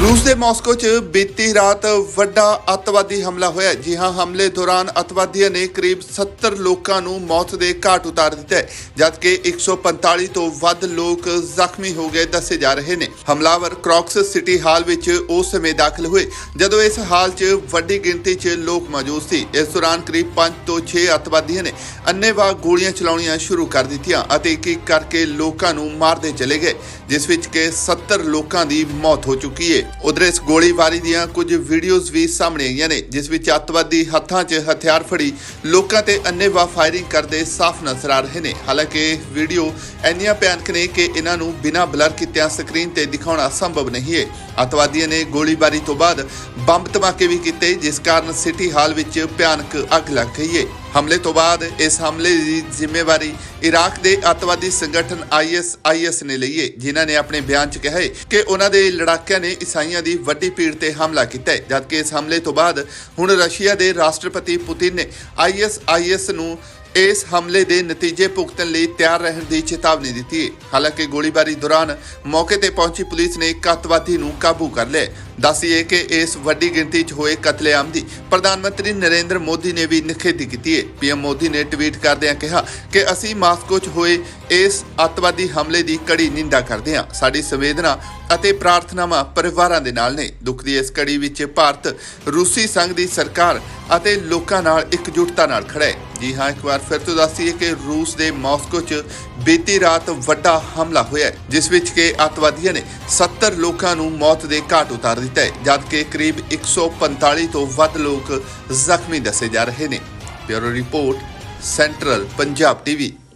ਰੂਸ ਦੇ ਮਾਸਕੋ 'ਚ ਬੀਤੀ ਰਾਤ ਵੱਡਾ ਅੱਤਵਾਦੀ ਹਮਲਾ ਹੋਇਆ ਜੀ ਹਾਂ, ਹਮਲੇ ਦੌਰਾਨ ਅੱਤਵਾਦੀਆਂ ਨੇ ਕਰੀਬ 70 ਲੋਕਾਂ ਨੂੰ ਮੌਤ ਦੇ ਘਾਟ ਉਤਾਰ ਦਿੱਤਾ ਹੈ, ਜਦਕਿ 145 ਤੋਂ ਵੱਧ ਲੋਕ ਜ਼ਖਮੀ ਹੋ ਗਏ ਦੱਸੇ ਜਾ ਰਹੇ ਨੇ। ਹਮਲਾਵਰ ਕ੍ਰੌਕਸ ਸਿਟੀ ਹਾਲ ਵਿੱਚ ਉਸ ਸਮੇਂ ਦਾਖਲ ਹੋਏ, ਜਦੋਂ ਇਸ ਹਾਲ 'ਚ ਵੱਡੀ ਗਿਣਤੀ 'ਚ ਲੋਕ ਮੌਜੂਦ ਸੀ। ਇਸ ਦੌਰਾਨ ਕਰੀਬ 5 ਤੋਂ 6 ਅੱਤਵਾਦੀਆਂ ਨੇ ਅੰਨ੍ਹੇਵਾਹ ਗੋਲੀਆਂ ਚਲਾਉਣੀਆਂ ਸ਼ੁਰੂ ਕਰ ਦਿੱਤੀਆਂ ਅਤੇ ਇੱਕ ਇੱਕ ਕਰਕੇ ਲੋਕਾਂ ਨੂੰ ਮਾਰਦੇ ਚਲੇ ਗਏ, ਜਿਸ ਵਿੱਚ ਕਿ 70 ਲੋਕਾਂ ਦੀ ਮੌਤ ਹੋ ਚੁੱਕੀ ਹੈ ਉਧਰ ਇਸ ਗੋਲੀਬਾਰੀ ਦੀਆਂ ਕੁਝ ਵੀਡੀਓਜ਼ ਵੀ ਸਾਹਮਣੇ ਆਈਆਂ ਨੇ, ਜਿਸ ਵਿੱਚ ਅੱਤਵਾਦੀ ਹੱਥਾਂ 'ਚ ਹਥਿਆਰ ਫੜੀ ਲੋਕਾਂ ਤੇ ਅੰਨ੍ਹੇਵਾਹ ਫਾਇਰਿੰਗ ਕਰਦੇ ਸਾਫ਼ ਨਜ਼ਰ ਆ ਰਹੇ ਨੇ। ਹਾਲਾਂਕਿ ਇਹ ਵੀਡੀਓ ਇੰਨੀਆਂ ਭਿਆਨਕ ਨੇ ਕਿ ਇਹਨਾਂ ਨੂੰ ਬਿਨਾਂ ਬਲਰ ਕੀਤਿਆਂ ਸਕਰੀਨ ਤੇ ਦਿਖਾਉਣਾ ਸੰਭਵ ਨਹੀਂ ਹੈ। ਅੱਤਵਾਦੀਆਂ ਨੇ ਗੋਲੀਬਾਰੀ ਤੋਂ ਬਾਅਦ ਬੰਬ ਧਮਾਕੇ ਵੀ ਕੀਤੇ, ਜਿਸ ਕਾਰਨ ਸਿਟੀ ਹਾਲ ਵਿੱਚ ਭਿਆਨਕ ਅੱਗ ਲੱਗ ਗਈ ਹੈ। ਹਮਲੇ ਤੋਂ ਬਾਅਦ ਇਸ ਹਮਲੇ ਦੀ ਜ਼ਿੰਮੇਵਾਰੀ ਇਰਾਕ ਦੇ ਅੱਤਵਾਦੀ ਸੰਗਠਨ ਆਈਐਸਆਈਐਸ ਨੇ ਲਈ ਹੈ ਜਿਨ੍ਹਾਂ ਨੇ ਆਪਣੇ ਬਿਆਨ 'ਚ ਕਿਹਾ ਹੈ ਕਿ ਉਹਨਾਂ ਦੇ ਲੜਾਕਿਆਂ ਨੇ ਈਸਾਈਆਂ ਦੀ ਵੱਡੀ ਭੀੜ ਤੇ ਹਮਲਾ ਕੀਤਾ ਹੈ ਜਦਕਿ ਇਸ ਹਮਲੇ ਤੋਂ ਬਾਅਦ ਹੁਣ ਰਸ਼ੀਆ ਦੇ ਰਾਸ਼ਟਰਪਤੀ ਪੁਤਿਨ ਨੇ ਆਈਐਸਆਈਐਸ ਨੂੰ ਇਸ ਹਮਲੇ ਦੇ ਨਤੀਜੇ ਭੁਗਤਣ ਲਈ ਤਿਆਰ ਰਹਿਣ ਦੀ ਚੇਤਾਵਨੀ ਦਿੱਤੀ। ਹੈ ਹਾਲਾਂਕਿ ਗੋਲੀਬਾਰੀ ਦੌਰਾਨ ਮੌਕੇ ਤੇ ਪਹੁੰਚੀ ਪੁਲਿਸ ਨੇ ਇੱਕ ਅੱਤਵਾਦੀ ਨੂੰ ਕਾਬੂ ਕਰ ਲਿਆ। ਹੈ। ਦੱਸੀਏ ਕਿ ਇਸ ਵੱਡੀ ਗਿਣਤੀ 'ਚ ਹੋਏ ਕਤਲੇਆਮ ਦੀ ਪ੍ਰਧਾਨ ਮੰਤਰੀ ਨਰਿੰਦਰ ਮੋਦੀ ਨੇ ਵੀ ਨਿਖੇਧੀ ਕੀਤੀ ਹੈ। ਪੀਐਮ ਮੋਦੀ ਨੇ ਟਵੀਟ ਕਰਦਿਆਂ ਕਿਹਾ ਕਿ ਅਸੀਂ ਮਾਸਕੋ 'ਚ ਹੋਏ, ਇਸ ਅੱਤਵਾਦੀ ਹਮਲੇ ਦੀ ਕੜੀ ਨਿੰਦਾ ਕਰਦੇ ਹਾਂ। ਸਾਡੀ ਸੰਵੇਦਨਾ ਅਤੇ ਪ੍ਰਾਰਥਨਾਵਾਂ ਪਰਿਵਾਰਾਂ ਦੇ ਨਾਲ ਨੇ। ਦੁੱਖ ਦੀ ਇਸ ਕੜੀ ਵਿੱਚ ਭਾਰਤ, ਰੂਸੀ ਸੰਘ ਦੀ ਸਰਕਾਰ ਅਤੇ ਲੋਕਾਂ ਨਾਲ ਇਕਜੁੱਟਤਾ ਨਾਲ ਖੜਾ ਹੈ। ਜੀ ਹਾਂ ਇੱਕ ਵਾਰ ਫਿਰ ਤੋਂ ਦੱਸੀਏ ਕਿ ਰੂਸ ਦੇ ਮਾਸਕੋ 'ਚ ਬੀਤੀ ਰਾਤ ਵੱਡਾ ਹਮਲਾ ਹੋਇਆ ਹੈ, ਜਿਸ ਵਿੱਚ ਕਿ ਅੱਤਵਾਦੀਆਂ ਨੇ 70 ਲੋਕਾਂ ਨੂੰ ਮੌਤ ਦੇ ਘਾਟ ਉਤਾਰ ਦਿੱਤਾ ਹੈ ਜਦਕਿ ਕਰੀਬ 145 ਤੋਂ ਵੱਧ ਲੋਕ ਜ਼ਖਮੀ ਦੱਸੇ ਜਾ ਰਹੇ ਨੇ। Bureau report central Punjab TV.